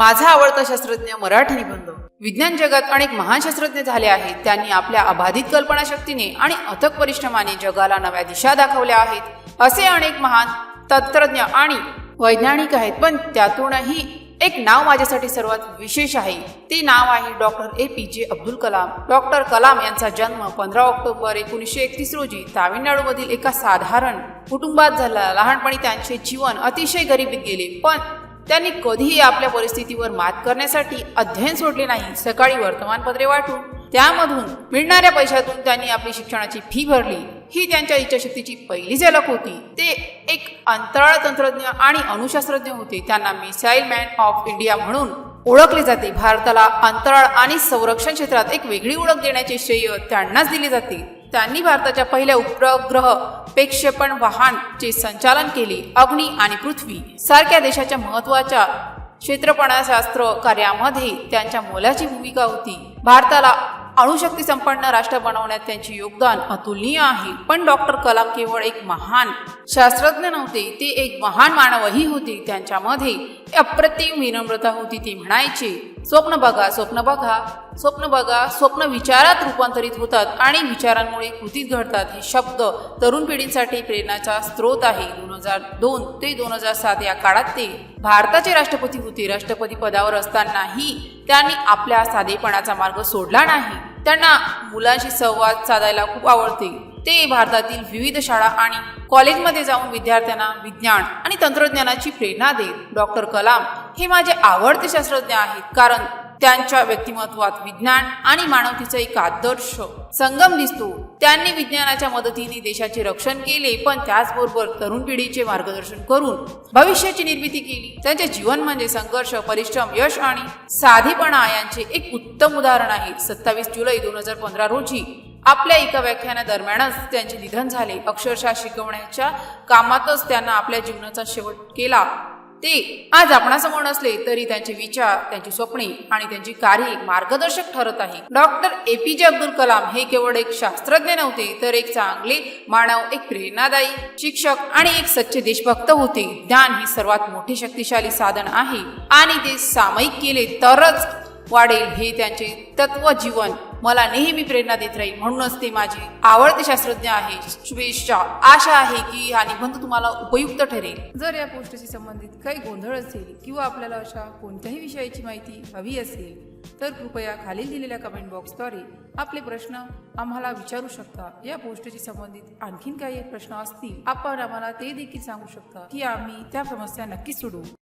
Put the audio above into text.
माझा आवडता शास्त्रज्ञ मराठी निबंध विज्ञान जगात अनेक महान शास्त्रज्ञ झाले आहेत. त्यांनी आपल्या अबाधित कल्पनाशक्तीने आणि अथक परिश्रमाने जगाला नव्या दिशा दाखवल्या आहेत. असे अनेक महान तंत्रज्ञ आणि वैज्ञानिक आहेत. पण त्यातूनही एक नाव माझ्यासाठी सर्वात विशेष आहे. ते नाव आहे डॉक्टर ए. पी. जे. अब्दुल कलाम. डॉक्टर कलाम यांचा जन्म पंधरा ऑक्टोबर एकोणीसशे एकतीस रोजी तामिळनाडूमधील एका साधारण कुटुंबात झाला. लहानपणी त्यांचे जीवन अतिशय गरिबीत गेले. पण त्यांनी कधीही आपल्या परिस्थितीवर मात करण्यासाठी अध्ययन सोडले नाही. सकाळी वर्तमानपत्रे वाटून त्यामधून मिळणाऱ्या पैशातून त्यांनी आपली शिक्षणाची फी भरली. ही त्यांच्या इच्छाशक्तीची पहिली झलक होती. ते एक अंतराळ तंत्रज्ञ आणि अणुशास्त्रज्ञ होते. त्यांना मिसाईल मॅन ऑफ इंडिया म्हणून ओळखले जाते. भारताला अंतराळ आणि संरक्षण क्षेत्रात एक वेगळी ओळख देण्याचे श्रेय त्यांनाच दिले जाते. त्यांनी भारताच्या पहिल्या उपग्रह प्रक्षेपण वाहनचे संचालन केले. अग्नी आणि पृथ्वी सारख्या देशाच्या महत्त्वाच्या क्षेत्रपणाशास्त्र कार्यामध्ये त्यांच्या मोलाची भूमिका होती. भारताला अणुशक्ती संपन्न राष्ट्र बनवण्यात त्यांचे योगदान अतुलनीय आहे. पण डॉक्टर कलाम केवळ एक महान शास्त्रज्ञ नव्हते ते एक महान मानवही होते. त्यांच्यामध्ये अप्रतिम विनम्रता होती ते म्हणायचे स्वप्न बघा स्वप्न बघा स्वप्न बघा स्वप्न विचारात रूपांतरित होतात आणि विचारांमुळे कृतीत घडतात. हे शब्द तरुण पिढींसाठी प्रेरणाचा स्रोत आहे. दोन हजार दोन ते दोन हजार सात या काळात ते भारताचे राष्ट्रपती होते. राष्ट्रपती पदावर असतानाही त्यांनी आपल्या साधेपणाचा मार्ग सोडला नाही. त्यांना मुलांशी संवाद साधायला खूप आवडते. ते भारतातील विविध शाळा आणि कॉलेजमध्ये जाऊन विद्यार्थ्यांना विज्ञान आणि तंत्रज्ञानाची प्रेरणा देत. डॉक्टर कलाम हे माझे आवडते शास्त्रज्ञ आहेत. कारण त्यांच्या व्यक्तिमत्वात विज्ञान आणि मानवतेचा एक आदर्श संगम दिसतो. त्यांनी विज्ञानाच्या मदतीने देशाचे रक्षण केले पण त्याचबरोबर तरुण पिढीचे मार्गदर्शन करून भविष्याची निर्मिती केली. त्यांचे जीवन म्हणजे संघर्ष परिश्रम यश आणि साधीपणा यांचे एक उत्तम उदाहरण आहे. सत्तावीस जुलै दोन हजार पंधरा रोजी आपल्या एका व्याख्यानादरम्यानच त्यांचे निधन झाले. अक्षरशः शिकवण्याच्या कामातच त्यांना आपल्या जीवनाचा शेवट केला. ते आज आपणासमोर नसले तरी त्यांचे विचार त्यांची स्वप्ने आणि त्यांची कार्य मार्गदर्शक ठरत आहे डॉक्टर ए पी जे अब्दुल कलाम हे केवळ एक शास्त्रज्ञ नव्हते तर एक चांगले मानव एक प्रेरणादायी शिक्षक आणि एक सच्चे देशभक्त होते. ज्ञान ही सर्वात मोठे शक्तिशाली साधन आहे. आणि ते सामायिक केले तरच वाढेल हे त्यांचे तत्व जीवन. मला नेहमी प्रेरणा देत राहील. म्हणूनच ते माझे आवडते शास्त्रज्ञ आहे. शुभेच्छा. आशा आहे की हा निबंध तुम्हाला उपयुक्त ठरेल. जर या पोस्टशी संबंधित काही गोंधळ असेल किंवा आपल्याला अशा कोणत्याही विषयाची माहिती हवी असेल तर कृपया खालील दिलेल्या कमेंट बॉक्सद्वारे आपले प्रश्न आम्हाला विचारू शकता. या पोस्टशी संबंधित आणखीन काही प्रश्न असतील आपण आम्हाला ते देखील सांगू शकता की आम्ही त्या समस्या नक्कीच सोडवू.